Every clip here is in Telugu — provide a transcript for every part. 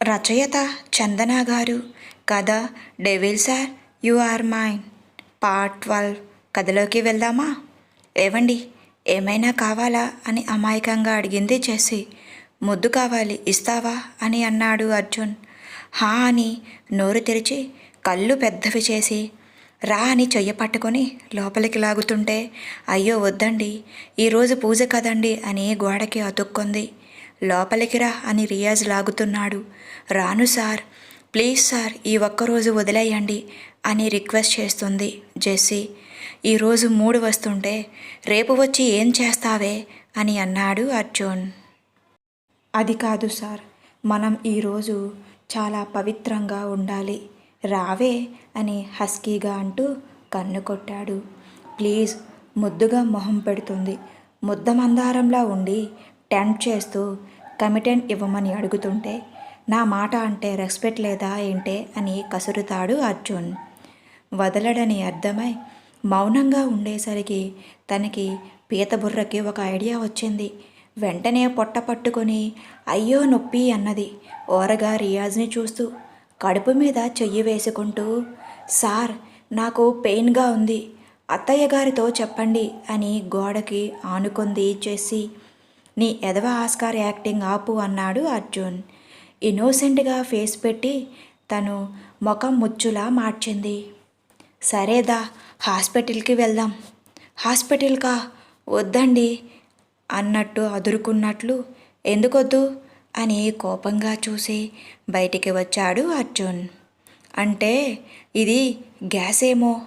రచయిత చందన గారు. కథ devil sir you are mine. Part twelve. కథలోకి వెళ్దామా? ఏవండి ఏమైనా కావాలా అని అమాయకంగా అడిగింది చేసి ముద్దు కావాలి ఇస్తావా అని అన్నాడు అర్జున్. హా అని నోరు తెరిచి కళ్ళు పెద్దవి చేసి రా అని చెయ్య పట్టుకొని లోపలికి లాగుతుంటే అయ్యో వద్దండి ఈరోజు పూజ కదండి అని గోడకి అతుక్కుంది. లోపలికి రా అని రియాజ్ లాగుతున్నాడు. రాను సార్ ప్లీజ్ సార్ ఈ ఒక్కరోజు వదిలేయండి అని రిక్వెస్ట్ చేస్తుంది జెస్సీ. ఈరోజు మూడు వస్తుంటే రేపు వచ్చి ఏం చేస్తావే అని అన్నాడు అర్జున్. అది కాదు సార్ మనం ఈరోజు చాలా పవిత్రంగా ఉండాలి. రావే అని హస్కీగా అంటూ కన్ను కొట్టాడు. ప్లీజ్ ముద్దుగా మొహం పెడుతుంది. ముద్ద మందారంలా ఉండి టెంప్ట్ చేస్తూ కమిటెన్ ఇవ్వమని అడుగుతుంటే నా మాట అంటే రెస్పెక్ట్ లేదా ఏంటే అని కసురుతాడు అర్జున్. వదలడని అర్థమై మౌనంగా ఉండేసరికి తనకి పీతబుర్రకి ఒక ఐడియా వచ్చింది. వెంటనే పొట్ట పట్టుకొని అయ్యో నొప్పి అన్నది. ఓరగా రియాజ్ని చూస్తూ కడుపు మీద చెయ్యి వేసుకుంటూ సార్ నాకు పెయిన్గా ఉంది. అత్తయ్య గారితో చెప్పండి అని గోడకి ఆనుకుంది చేసి నీ ఎదవ ఆస్కార్ యాక్టింగ్ ఆపు అన్నాడు అర్జున్. ఇన్నోసెంట్గా ఫేస్ పెట్టి తను ముఖం ముచ్చులా మార్చింది. సరేదా హాస్పిటల్కి వెళ్దాం. హాస్పిటల్కా? వద్దండి అన్నట్టు అదురుకున్నట్లు. ఎందుకొద్దు? అని కోపంగా చూసి బయటికి వచ్చాడు అర్జున్. అంటే ఇది గ్యాస్ ఏమో?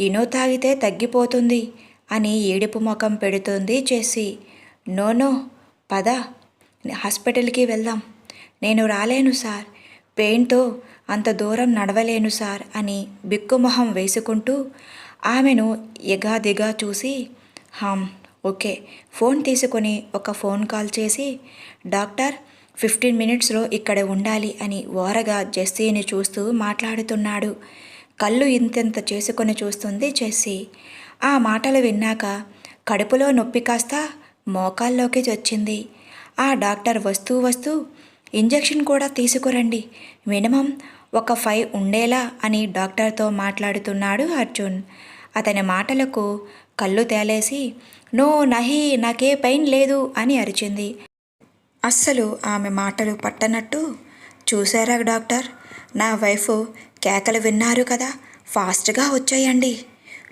ఇనో తాగితే తగ్గిపోతుంది అని ఏడుపు ముఖం పెడుతుంది చేసి. నోనో పద హాస్పిటల్కి వెళ్దాం. నేను రాలేను సార్. పెయిన్తో అంత దూరం నడవలేను సార్ అని బిక్కుమొహం వేసుకుంటూ ఆమెను ఎగాదిగా చూసి హమ్ ఓకే. ఫోన్ తీసుకొని ఒక ఫోన్ కాల్ చేసి డాక్టర్ ఫిఫ్టీన్ మినిట్స్లో ఇక్కడ ఉండాలి అని ఓరగా జెస్సీని చూస్తూ మాట్లాడుతున్నాడు. కళ్ళు ఇంతెంత చేసుకొని చూస్తుంది జెస్సీ. ఆ మాటలు విన్నాక కడుపులో నొప్పి కాస్త మోకాల్లోకి వచ్చింది ఆ డాక్టర్ వస్తూ వస్తూ ఇంజెక్షన్ కూడా తీసుకురండి. మినిమం ఒక ఫైవ్ ఉండేలా అని డాక్టర్తో మాట్లాడుతున్నాడు అర్జున్. అతని మాటలకు కళ్ళు తేలేసి నో నహి నాకే పెయిన్ లేదు అని అరిచింది. అస్సలు ఆమె మాటలు పట్టనట్టు చూసారా డాక్టర్ నా వైఫ్ కేకలు విన్నారు కదా ఫాస్ట్గా వచ్చేయండి.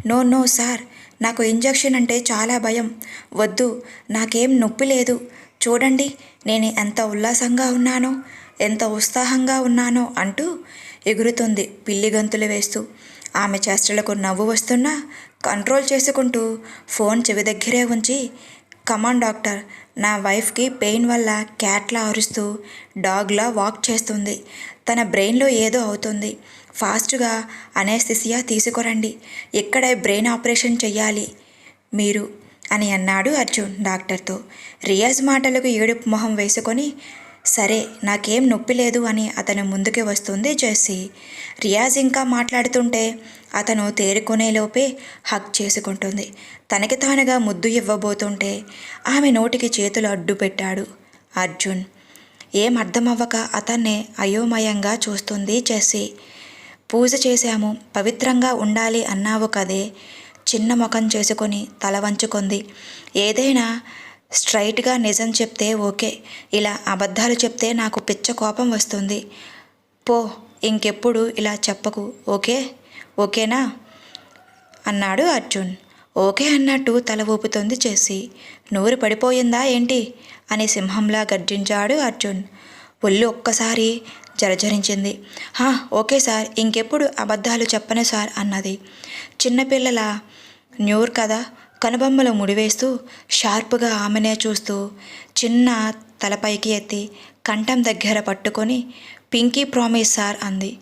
నో నో సార్ నాకు ఇంజెక్షన్ అంటే చాలా భయం. వద్దు నాకేం నొప్పి లేదు. చూడండి నేను ఎంత ఉల్లాసంగా ఉన్నానో ఎంత ఉత్సాహంగా ఉన్నానో అంటూ ఎగురుతుంది పిల్లి గంతులు వేస్తూ. ఆమె చేష్టలకు నవ్వు వస్తున్నా కంట్రోల్ చేసుకుంటూ ఫోన్ చెవి దగ్గరే ఉంచి కమాన్ డాక్టర్ నా వైఫ్కి పెయిన్ వల్ల క్యాట్లా అరుస్తూ డాగ్లా వాక్ చేస్తుంది. తన బ్రెయిన్లో ఏదో అవుతుంది. ఫాస్ట్గా అనేస్థిసియా తీసుకురండి. ఇక్కడే బ్రెయిన్ ఆపరేషన్ చెయ్యాలి మీరు? అని అన్నాడు అర్జున్ డాక్టర్తో. రియాజ్ మాటలకు ఏడుపు మొహం వేసుకొని సరే నాకేం నొప్పి లేదు అని అతను ముందుకు వస్తుంది జెస్సీ. రియాజ్ ఇంకా మాట్లాడుతుంటే అతను తేరుకునేలోపే హక్ చేసుకుంటుంది. తనకి తానుగా ముద్దు ఇవ్వబోతుంటే ఆమె నోటికి చేతులు అడ్డు పెట్టాడు అర్జున్. ఏం అర్థమవ్వక అతన్నే అయోమయంగా చూస్తుంది జెస్సీ పూజ చేశాము పవిత్రంగా ఉండాలి అన్నావు కదే. చిన్న ముఖం చేసుకొని తల వంచుకుంది. ఏదైనా స్ట్రైట్గా నిజం చెప్తే ఓకే. ఇలా అబద్ధాలు చెప్తే నాకు పిచ్చ కోపం వస్తుంది. పో ఇంకెప్పుడు ఇలా చెప్పకు ఓకే? ఓకేనా? అన్నాడు అర్జున్. ఓకే అన్నట్టు తల ఊపుతుంది చేసి. నోరు పడిపోయిందా ఏంటి? అని సింహంలా గర్జించాడు అర్జున్. ఒళ్ళు ఒక్కసారి జరజరించింది. హా ఓకే సార్ ఇంకెప్పుడు అబద్ధాలు చెప్పను సార్ అన్నది. చిన్నపిల్లల న్యూర్ కదా కనుబొమ్మలు ముడివేస్తూ షార్ప్గా ఆమెనే చూస్తూ చిన్న తలపైకి ఎత్తి కంఠం దగ్గర పట్టుకొని పింకీ ప్రామిస్ సార్ అంది.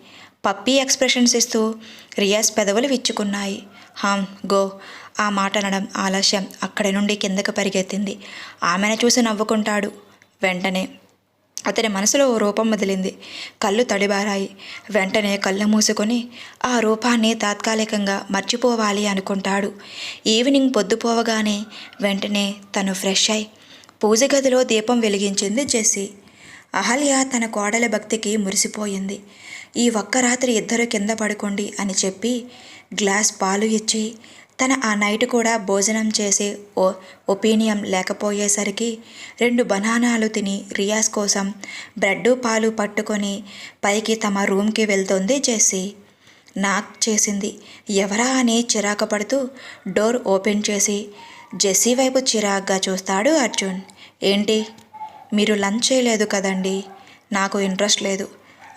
పప్పీ ఎక్స్ప్రెషన్స్ ఇస్తూ రియాజ్ పెదవులు విచ్చుకున్నాయి. హామ్ గో ఆ మాట అనడం ఆలస్యం. అక్కడి నుండి కిందకు పరిగెత్తింది. ఆమెను చూసి నవ్వుకుంటాడు. వెంటనే అతని మనసులో ఓ రూపం వదిలింది. కళ్ళు తడిబారాయి. వెంటనే కళ్ళు మూసుకొని ఆ రూపాన్ని తాత్కాలికంగా మర్చిపోవాలి అనుకుంటాడు. ఈవినింగ్ పొద్దుపోవగానే వెంటనే తను ఫ్రెష్ అయి పూజ గదిలో దీపం వెలిగించింది జెస్సీ. అహల్య తన కోడల భక్తికి మురిసిపోయింది. ఈ ఒక్క రాత్రి ఇద్దరు కింద పడుకోండి అని చెప్పి గ్లాస్ పాలు ఇచ్చి తన ఆ నైట్ కూడా భోజనం చేసే ఓ ఒపీనియం లేకపోయేసరికి రెండు బనానాలు తిని రియాజ్ కోసం బ్రెడ్ పాలు పట్టుకొని పైకి తమ రూమ్కి వెళ్తుంది జెస్సీ. నాక్ చేసింది. ఎవరా అని చిరాకు పడుతూ డోర్ ఓపెన్ చేసి జెస్సీ వైపు చిరాగ్గా చూస్తాడు అర్జున్. ఏంటి? మీరు లంచ్ చేయలేదు కదండి. నాకు ఇంట్రెస్ట్ లేదు.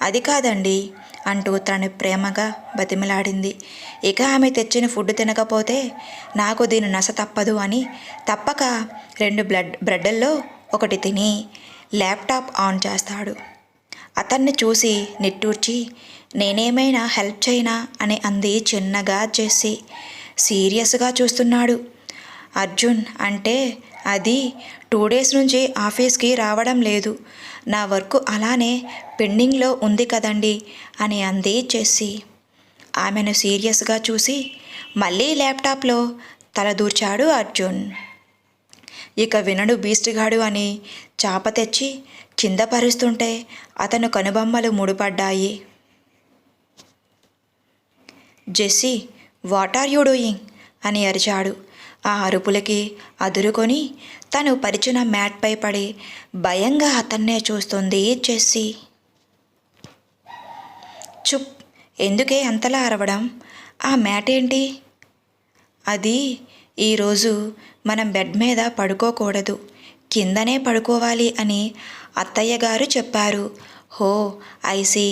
అది కాదండి అంటూ తను ప్రేమగా బతిమిలాడింది. ఇక ఆమె తెచ్చిన ఫుడ్ తినకపోతే నాకు దీని నస తప్పదు అని తప్పక రెండు బ్లడ్ బ్రెడ్ల్లో ఒకటి తిని ల్యాప్టాప్ ఆన్ చేస్తాడు. అతన్ని చూసి నిట్టూర్చి నేనేమైనా హెల్ప్ చేయనా? అని అంది చిన్నగా చేసి సీరియస్గా చూస్తున్నాడు. అర్జున్ అంటే అది టూ డేస్ నుంచి ఆఫీస్కి రావడం లేదు. నా వర్క్ అలానే పెండింగ్లో ఉంది కదండి అని అంది చేసి ఆమెను సీరియస్గా చూసి మళ్ళీ ల్యాప్టాప్లో తలదూర్చాడు అర్జున్. ఇక వినడు బీస్ట్గాడు అని చాప తెచ్చి చిందపరుస్తుంటే అతను కనుబొమ్మలు ముడిపడ్డాయి. Jessie what are you doing? అని అరిచాడు. ఆ అరుపులకి అదురుకొని తను పరిచిన మ్యాట్పై పడి భయంగా అతన్నే చూస్తుంది చెస్సీ చుప్ ఎందుకే అంతలా అరవడం? ఆ మ్యాట్ ఏంటి అది ఈరోజు మనం బెడ్ మీద పడుకోకూడదు కిందనే పడుకోవాలి అని అత్తయ్య గారు చెప్పారు. హో ఐసి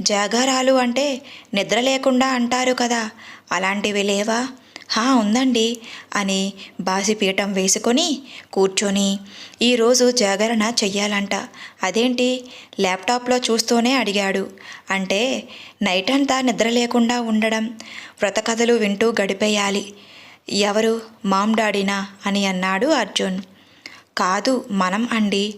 జాగారాలు అంటే నిద్ర లేకుండా అంటారు కదా అలాంటివి లేవా? హా ఉందండి అని బాసిపీఠం వేసుకొని కూర్చొని ఈరోజు జాగరణ చెయ్యాలంట. అదేంటి? ల్యాప్టాప్లో చూస్తూనే అడిగాడు. అంటే నైట్ అంతా నిద్ర లేకుండా ఉండడం వ్రతకథలు వింటూ గడిపేయాలి. ఎవరు? మామ్ డాడీనా? అని అన్నాడు అర్జున్. కాదు మనం అండి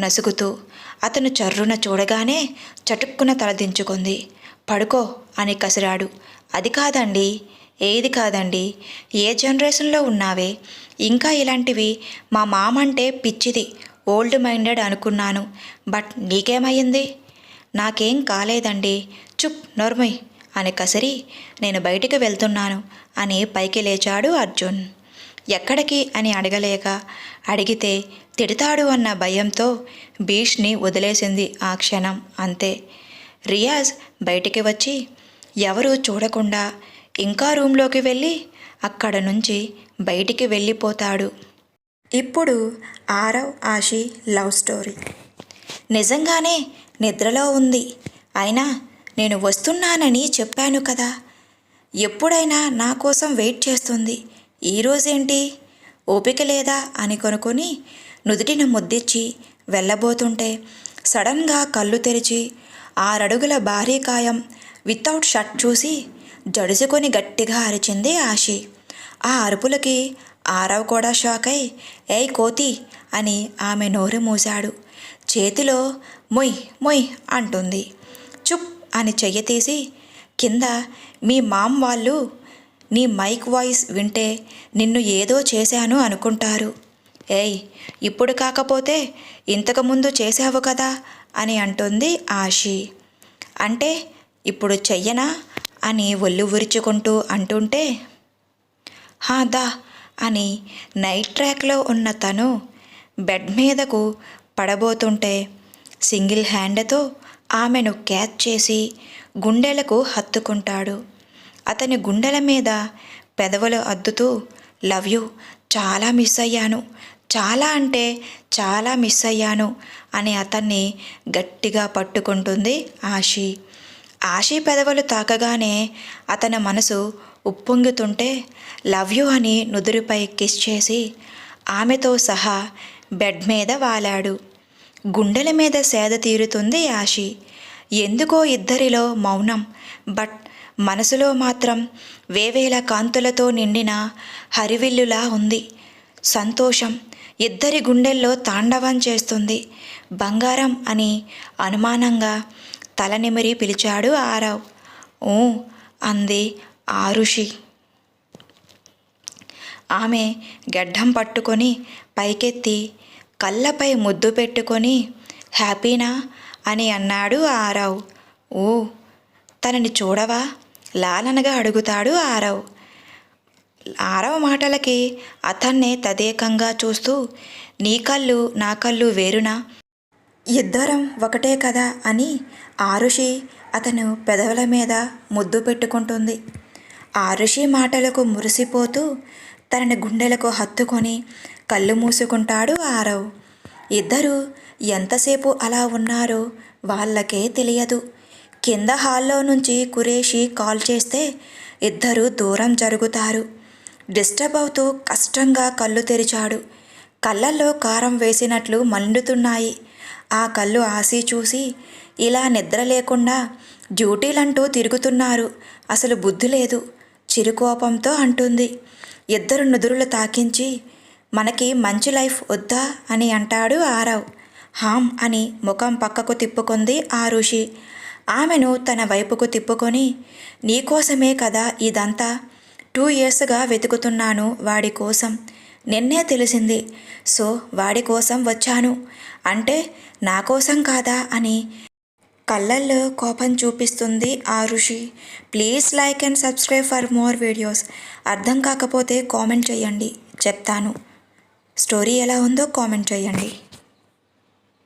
నసుగుతూ. అతను చర్రున చూడగానే చటుక్కున తలదించుకుంది. పడుకో అని కసిరాడు. అది కాదండి ఏది కాదండి. ఏ జనరేషన్లో ఉన్నావే? ఇంకా ఇలాంటివి మా మామ అంటే పిచ్చిది ఓల్డ్ మైండెడ్ అనుకున్నాను. బట్ నీకేమయ్యింది? నాకేం కాలేదండి. చుప్ నోర్మయ్ అని కసిరి నేను బయటికి వెళ్తున్నాను అని పైకి లేచాడు అర్జున్. ఎక్కడికి? అని అడగలేక అడిగితే తిడతాడు అన్న భయంతో భీష్ని వదిలేసింది ఆ క్షణం అంతే. రియాజ్ బయటికి వచ్చి ఎవరూ చూడకుండా ఇంకా రూమ్లోకి వెళ్ళి అక్కడ నుంచి బయటికి వెళ్ళిపోతాడు. ఇప్పుడు ఆరవ్ ఆషి లవ్ స్టోరీ. నిజంగానే నిద్రలో ఉంది. అయినా నేను వస్తున్నానని చెప్పాను కదా. ఎప్పుడైనా నా కోసం వెయిట్ చేస్తుంది. ఈరోజేంటి ఓపిక లేదా? అని కొనుక్కొని నుదుటిన ముద్దిచ్చి వెళ్ళబోతుంటే సడన్గా కళ్ళు తెరిచి ఆరడుగుల భారీ కాయం వితౌట్ షర్ట్ చూసి జడుసుకొని గట్టిగా అరిచింది ఆశి. ఆ అరుపులకి ఆరవ్ కూడా షాక్ అయి ఏయ్ కోతి! అని ఆమె నోరు మూశాడు. చేతిలో మొయ్ మొయ్! అంటుంది. చుప్! అని చెయ్యి తీసి కింద మీ మామ్ వాళ్ళు నీ మైక్ వాయిస్ వింటే నిన్ను ఏదో చేశాను అనుకుంటారు. ఏయ్ ఇప్పుడు కాకపోతే ఇంతకుముందు చేశావు కదా అని అంటుంది ఆషి అంటే ఇప్పుడు చెయ్యనా? అని ఒళ్ళు ఉరుచుకుంటూ అంటుంటే హా దా అని నైట్ ట్రాక్లో ఉన్న తను బెడ్ మీదకు పడబోతుంటే సింగిల్ హ్యాండ్తో ఆమెను క్యాచ్ చేసి గుండెలకు హత్తుకుంటాడు. అతని గుండెల మీద పెదవులు అద్దుతూ లవ్ యూ చాలా మిస్ అయ్యాను చాలా అంటే చాలా మిస్ అయ్యాను అని అతన్ని గట్టిగా పట్టుకుంటుంది ఆషి ఆశీ పెదవులు తాకగానే అతని మనసు ఉప్పొంగుతుంటే లవ్ యూ అని నుదురుపై కిస్ చేసి ఆమెతో సహా బెడ్ మీద వాలాడు. గుండెల మీద సేద తీరుతుంది ఆశి. ఎందుకో ఇద్దరిలో మౌనం బట్ మనసులో మాత్రం వేవేల కాంతులతో నిండిన హరివిల్లులా ఉంది. సంతోషం ఇద్దరి గుండెల్లో తాండవం చేస్తుంది. బంగారం అని అనుమానంగా తలనిమిరి పిలిచాడు ఆరావ్. ఓ అంది ఆరుషి ఆమె గడ్డం పట్టుకొని పైకెత్తి కళ్ళపై ముద్దు పెట్టుకొని హ్యాపీనా? అని అన్నాడు ఆరావు. ఓ తనని చూడవా? లాలనగా అడుగుతాడు ఆరవ్. ఆరవ మాటలకి అతన్నే తదేకంగా చూస్తూ నీ కళ్ళు నా కళ్ళు వేరునా? ఇద్దరం ఒకటే కదా అని ఆరుషి అతను పెదవుల మీద ముద్దు పెట్టుకుంటుంది. ఆరుషి మాటలకు మురిసిపోతూ తనని గుండెలకు హత్తుకొని కళ్ళు మూసుకుంటాడు ఆరవ్. ఇద్దరు ఎంతసేపు అలా ఉన్నారో వాళ్ళకే తెలియదు. కింద హాల్లో నుంచి కురేషి కాల్ చేస్తే ఇద్దరు దూరం జరుగుతారు. డిస్టర్బ్ అవుతూ కష్టంగా కళ్ళు తెరిచాడు. కళ్ళల్లో కారం వేసినట్లు మండుతున్నాయి. ఆ కళ్ళు ఆసి చూసి ఇలా నిద్ర లేకుండా డ్యూటీలంటూ తిరుగుతున్నారు. అసలు బుద్ధి లేదు. చిరుకోపంతో అంటుంది. ఇద్దరు నుదురులు తాకించి మనకి మంచి లైఫ్ వద్దా అని అంటాడు ఆరవ్. హామ్ అని ముఖం పక్కకు తిప్పుకుంది ఆ ఋషి. ఆమెను తన వైపుకు తిప్పుకొని నీకోసమే కదా ఇదంతా. టూ ఇయర్స్గా వెతుకుతున్నాను వాడి కోసం. నిన్నే తెలిసింది. సో వాడి కోసం వచ్చాను. అంటే నా కోసం కాదా అని కళ్ళల్లో కోపం చూపిస్తుంది ఆ Rishi. Please like and subscribe for more videos. అర్థం కాకపోతే కామెంట్ చేయండి. చెప్తాను. స్టోరీ ఎలా ఉందో కామెంట్ చేయండి.